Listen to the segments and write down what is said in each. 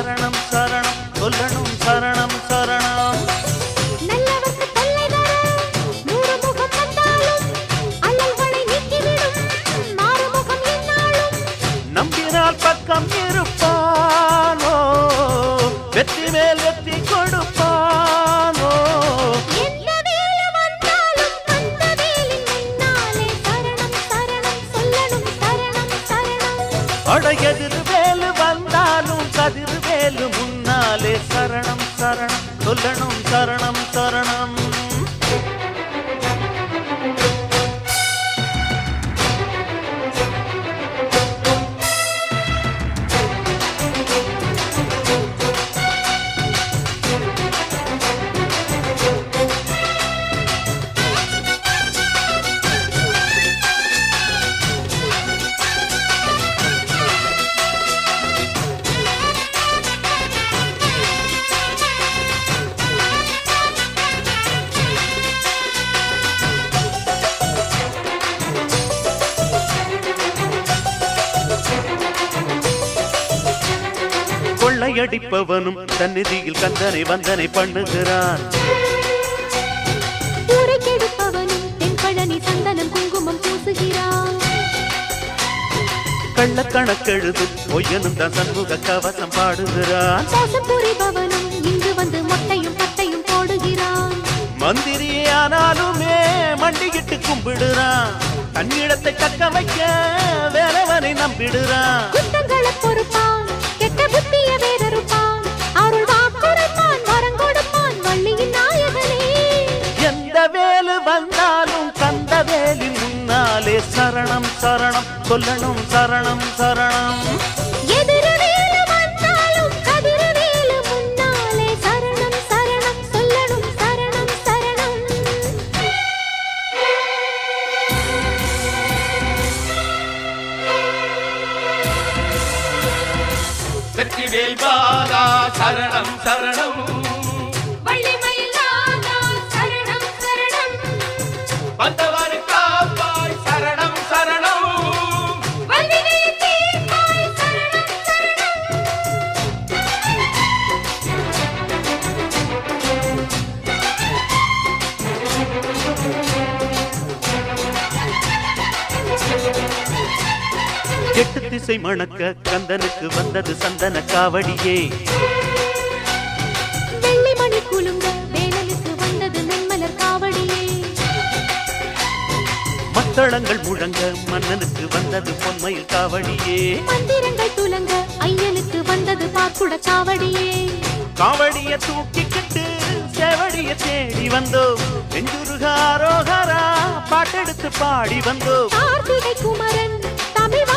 சரணம் சரணம். சொல்லணும் சரணம் சரணம். நம்பினால் பக்கம் இருப்பானோ? வெற்றி மேல் வெற்றி கொடுப்பானோ? அடையதில் சரணம் சரணம். சொல்லணும் சரணம் சரணம். கொள்ளையடிப்பவனும் சந்நிதியில் கந்தனை வந்தனை பண்ணுகிறான். ஊரை கெடுப்பவனும் தென்பழனி சந்தனம் குங்குமம் பூசுகிறான். கள்ளக்கணக்கெழுது பொய்யனும் தான் சண்முக கவசம் பாடுகிறான். இங்கு வந்து மொட்டையும் பட்டையும் போடுகிறான். மந்திரியே ஆனாலுமே மண்டியிட்டு கும்பிடுறான். தன்னிடத்தை தக்க வைக்க வேலவனை நம்பிடுறான். குற்றங்களை வந்தாலும் கந்த வேலின் முன்னாலே சரணம் சரணம். சொல்லணும் சரணம் சரணம். எதிரவேலு வந்தாலும் கதிரவேலு முன்னாலே சரணம் சரணம். சொல்லணும் சரணம் சரணம். வெற்றிவேல் பாலா சரணம் சரணம். எட்டு திசை மணக்க கந்தனுக்கு வந்தது சந்தன காவடியே. வெள்ளிமணி குலுங்க வேலனுக்கு வந்தது நென்மலர் காவடியே. மத்தளங்கள் முழங்க மன்னனுக்கு வந்தது பொன்மயில் காவடியே. மந்திரங்கள் துலங்க ஐயனுக்கு வந்தது பார்க்குட காவடியே. காவடிய தூக்கிக்கிட்டு சேவடிய தேடி வந்தோம். நெஞ்சுருகாரோகரா பாட்டெடுத்து பாடி வந்தோம். கார்த்திகை குமரன் தமிழ்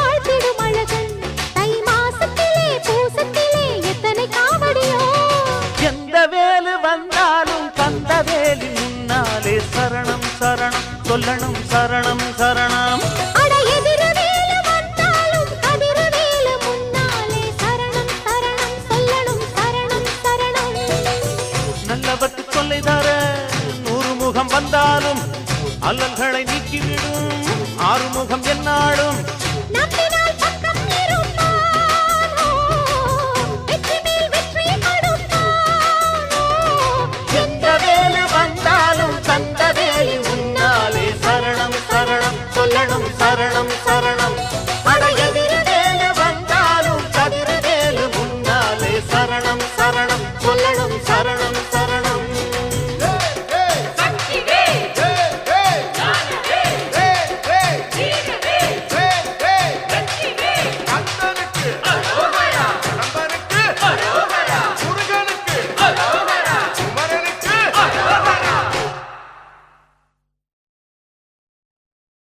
சரணம் சரணம் சொல்லணும் சரணம் சரணம். நல்லவர்க்கு சொல்லை தர நூறு முகம் வந்தாலும் அல்லல்களை நீக்கிவிடும். ஆறுமுகம் என்னாடும் நம்பி